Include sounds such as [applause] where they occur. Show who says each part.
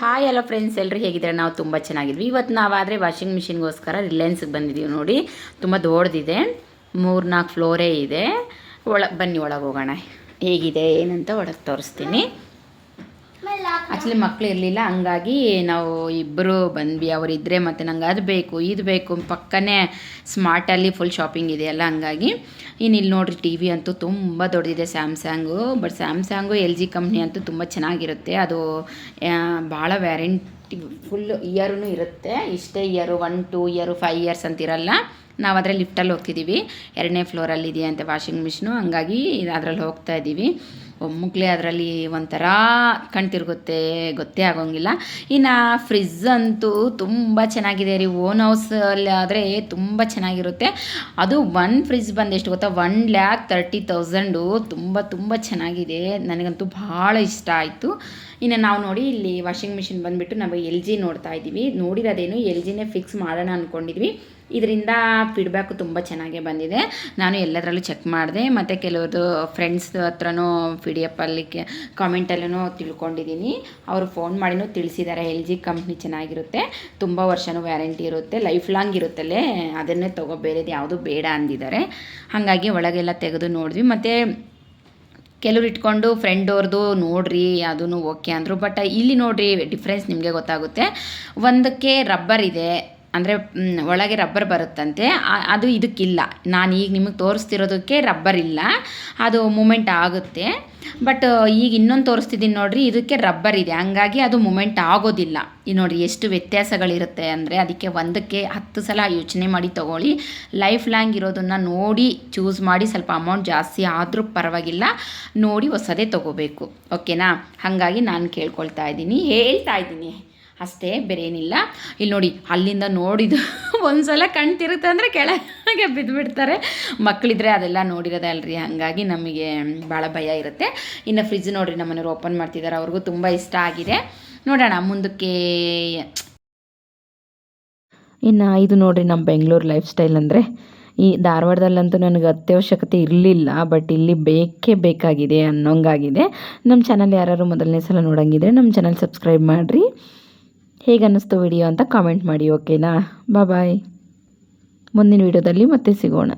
Speaker 1: Hi ಎಲ್ಲ friends ಎಲ್ಲರೂ ಹೇಗಿದ್ದಾರೆ? ನಾವು ತುಂಬ ಚೆನ್ನಾಗಿದ್ವಿ. ಇವತ್ತು ನಾವಾದರೆ ವಾಷಿಂಗ್ ಮಿಷಿನ್ಗೋಸ್ಕರ ರಿಲಯನ್ಸ್ಗೆ ಬಂದಿದ್ದೀವಿ ನೋಡಿ. ತುಂಬ ದೊಡ್ಡದಿದೆ. ಮೂರು ನಾಲ್ಕು ಫ್ಲೋರೇ ಇದೆ. ಒಳಗೆ ಬನ್ನಿ, ಒಳಗೆ ಹೋಗೋಣ. ಹೇಗಿದೆ, ಏನಂತ ಒಳಗೆ ತೋರಿಸ್ತೀನಿ. ಆ್ಯಕ್ಚುಲಿ ಮಕ್ಕಳು ಇರಲಿಲ್ಲ, ಹಂಗಾಗಿ ನಾವು ಇಬ್ಬರು ಬಂದ್ವಿ. ಅವ್ರು ಇದ್ದರೆ ಮತ್ತು ನಂಗೆ ಅದು ಬೇಕು ಇದು ಬೇಕು, ಪಕ್ಕನೇ ಸ್ಮಾರ್ಟಲ್ಲಿ ಫುಲ್ ಶಾಪಿಂಗ್ ಇದೆಯಲ್ಲ, ಹಂಗಾಗಿ. ಇನ್ನು ಇಲ್ಲಿ ನೋಡ್ರಿ ಟಿ ವಿ ಅಂತೂ ತುಂಬ ದೊಡ್ಡದಿದೆ Samsung but Samsung L G company ಅಂತೂ ತುಂಬ ಚೆನ್ನಾಗಿರುತ್ತೆ. ಅದು ಭಾಳ ವ್ಯಾರಂಟಿ ಫುಲ್ ಇಯರೂ ಇರುತ್ತೆ. ಇಷ್ಟೇ year one two year five years ಅಂತಿರಲ್ಲ. ನಾವು ಅದರಲ್ಲಿ ಲಿಫ್ಟಲ್ಲಿ ಹೋಗ್ತಿದ್ದೀವಿ ಎರಡನೇ ಫ್ಲೋರಲ್ಲಿ ಇದೆಯಂತೆ ವಾಷಿಂಗ್ ಮಿಷಿನು ಹಂಗಾಗಿ ಅದರಲ್ಲಿ ಹೋಗ್ತಾ ಇದ್ದೀವಿ ಒಮ್ಮುಕ್ಲೆ ಅದರಲ್ಲಿ ಒಂಥರ ಕಣ್ ತಿರುಗುತ್ತೆ ಗೊತ್ತೇ ಆಗೋಂಗಿಲ್ಲ. ಇನ್ನು ಫ್ರಿಜ್ ಅಂತೂ ತುಂಬ ಚೆನ್ನಾಗಿದೆ ರೀ, ಓನ್ ಹೌಸಲ್ಲಿ ಆದರೆ ತುಂಬ ಚೆನ್ನಾಗಿರುತ್ತೆ. ಅದು ಒನ್ ಫ್ರಿಜ್ ಬಂದು ಎಷ್ಟು ಗೊತ್ತಾ, ಒನ್ ಲ್ಯಾಕ್ ತರ್ಟಿ ತೌಸಂಡು. ತುಂಬ ತುಂಬ ಚೆನ್ನಾಗಿದೆ. ನನಗಂತೂ ಭಾಳ ಇಷ್ಟ ಆಯಿತು. ಇನ್ನು ನಾವು ನೋಡಿ ಇಲ್ಲಿ ವಾಷಿಂಗ್ ಮಿಷಿನ್ ಬಂದುಬಿಟ್ಟು ನಾವು ಎಲ್ ಜಿ ನೋಡ್ತಾ ಇದ್ದೀವಿ. ನೋಡಿರೋದೇನು ಎಲ್ ಜಿನೇ ಫಿಕ್ಸ್ ಮಾಡೋಣ ಅಂದ್ಕೊಂಡಿದ್ವಿ ಇದರಿಂದ ಫೀಡ್ಬ್ಯಾಕು ತುಂಬ ಚೆನ್ನಾಗೇ ಬಂದಿದೆ. ನಾನು ಎಲ್ಲದರಲ್ಲೂ ಚೆಕ್ ಮಾಡಿದೆ, ಮತ್ತು ಕೆಲವ್ರದ್ದು ಫ್ರೆಂಡ್ಸ್ ಹತ್ರನೂ ಪಿ ಡಿ ಎಫ್ ಅಲ್ಲಿ ಕಾಮೆಂಟಲ್ಲೂ ತಿಳ್ಕೊಂಡಿದ್ದೀನಿ ಅವರು ಫೋನ್ ಮಾಡಿನೂ ತಿಳಿಸಿದ್ದಾರೆ ಎಲ್ ಜಿ ಕಂಪ್ನಿ ಚೆನ್ನಾಗಿರುತ್ತೆ. ತುಂಬ ವರ್ಷವೂ ವ್ಯಾರಂಟಿ ಇರುತ್ತೆ ಲೈಫ್ ಲಾಂಗ್ ಇರುತ್ತಲ್ಲೇ, ಅದನ್ನೇ ತಗೋ, ಬೇರೆದು ಯಾವುದು ಬೇಡ ಅಂದಿದ್ದಾರೆ ಹಾಗಾಗಿ ಒಳಗೆಲ್ಲ ತೆಗೆದು ನೋಡಿದ್ವಿ. ಮತ್ತು ಕೆಲವ್ರು ಇಟ್ಕೊಂಡು ಫ್ರೆಂಡ್ ಅವ್ರದ್ದು ನೋಡ್ರಿ ಅದೂ ಓಕೆ ಅಂದರು. ಬಟ್ ಇಲ್ಲಿ ನೋಡ್ರಿ ಡಿಫ್ರೆನ್ಸ್ ನಿಮಗೆ ಗೊತ್ತಾಗುತ್ತೆ. ಒಂದಕ್ಕೆ ರಬ್ಬರ್ ಇದೆ ಅಂದರೆ ಒಳಗೆ ರಬ್ಬರ್ ಬರುತ್ತಂತೆ. ಅದು ಇದಕ್ಕಿಲ್ಲ. ನಾನು ಈಗ ನಿಮಗೆ ತೋರಿಸ್ತಿರೋದಕ್ಕೆ ರಬ್ಬರ್ ಇಲ್ಲ. ಅದು ಮೂಮೆಂಟ್ ಆಗುತ್ತೆ. ಬಟ್, ಈಗ ಇನ್ನೊಂದು ತೋರಿಸ್ತಿದ್ದೀನಿ ನೋಡಿರಿ, ಇದಕ್ಕೆ ರಬ್ಬರ್ ಇದೆ. ಹಂಗಾಗಿ ಅದು ಮೂಮೆಂಟ್ ಆಗೋದಿಲ್ಲ. ಈ ನೋಡಿ ಎಷ್ಟು ವ್ಯತ್ಯಾಸಗಳಿರುತ್ತೆ ಅಂದರೆ, ಅದಕ್ಕೆ ಒಂದಕ್ಕೆ ಹತ್ತು ಸಲ ಯೋಚನೆ ಮಾಡಿ ತಗೊಳ್ಳಿ. ಲೈಫ್ ಲಾಂಗ್ ಇರೋದನ್ನು ನೋಡಿ, ಚೂಸ್ ಮಾಡಿ, ಸ್ವಲ್ಪ ಅಮೌಂಟ್ ಜಾಸ್ತಿ ಆದರೂ ಪರವಾಗಿಲ್ಲ. ನೋಡಿ, ಹೊಸದೇ ತಗೋಬೇಕು. ಓಕೆನಾ? ಹಾಗಾಗಿ ನಾನು ಕೇಳ್ಕೊಳ್ತಾ ಇದ್ದೀನಿ. ಹೇಳ್ತಾ ಇದ್ದೀನಿ. ಅಷ್ಟೇ ಬೇರೆ ಏನಿಲ್ಲ ಇಲ್ಲಿ ನೋಡಿ, ಅಲ್ಲಿಂದ ನೋಡಿದ [laughs] ಒಂದು ಸಲ ಕಣ್ ತಿರುತ್ತೆ ಅಂದರೆ ಕೆಳಗೆ ಬಿದ್ದುಬಿಡ್ತಾರೆ ಮಕ್ಕಳಿದ್ರೆ ಅದೆಲ್ಲ ನೋಡಿರೋದೇ ಅಲ್ರಿ, ಹಾಗಾಗಿ ನಮಗೆ ಭಾಳ ಭಯ ಇರುತ್ತೆ. ಇನ್ನು ಫ್ರಿಜ್ ನೋಡಿರಿ, ನಮ್ಮನೆಯವ್ರು ಓಪನ್ ಮಾಡ್ತಿದ್ದಾರೆ, ಅವ್ರಿಗೂ ತುಂಬ ಇಷ್ಟ ಆಗಿದೆ. ನೋಡೋಣ, ಮುಂದಕ್ಕೆ
Speaker 2: ಇನ್ನು ಇದು ನೋಡಿರಿ, ನಮ್ಮ ಬೆಂಗಳೂರು ಲೈಫ್ ಸ್ಟೈಲ್ ಅಂದರೆ, ಈ ಧಾರವಾಡದಲ್ಲಂತೂ ನನಗೆ ಅತ್ಯವಶ್ಯಕತೆ ಇರಲಿಲ್ಲ ಬಟ್ ಇಲ್ಲಿ ಬೇಕೇ ಬೇಕಾಗಿದೆ ಅನ್ನೋಂಗಾಗಿದೆ. ನಮ್ಮ ಚಾನಲ್ ಯಾರು ಮೊದಲನೇ ಸಲ ನೋಡೋಂಗಿದ್ರೆ, ನಮ್ಮ ಚಾನಲ್ ಸಬ್ಸ್ಕ್ರೈಬ್ ಮಾಡಿರಿ. ಹೇಗೆ ಅನ್ನಿಸ್ತು ವಿಡಿಯೋ ಅಂತ ಕಾಮೆಂಟ್ ಮಾಡಿ ಓಕೆನಾ ಬಾಯ್ ಮುಂದಿನ ವಿಡಿಯೋದಲ್ಲಿ ಮತ್ತೆ ಸಿಗೋಣ.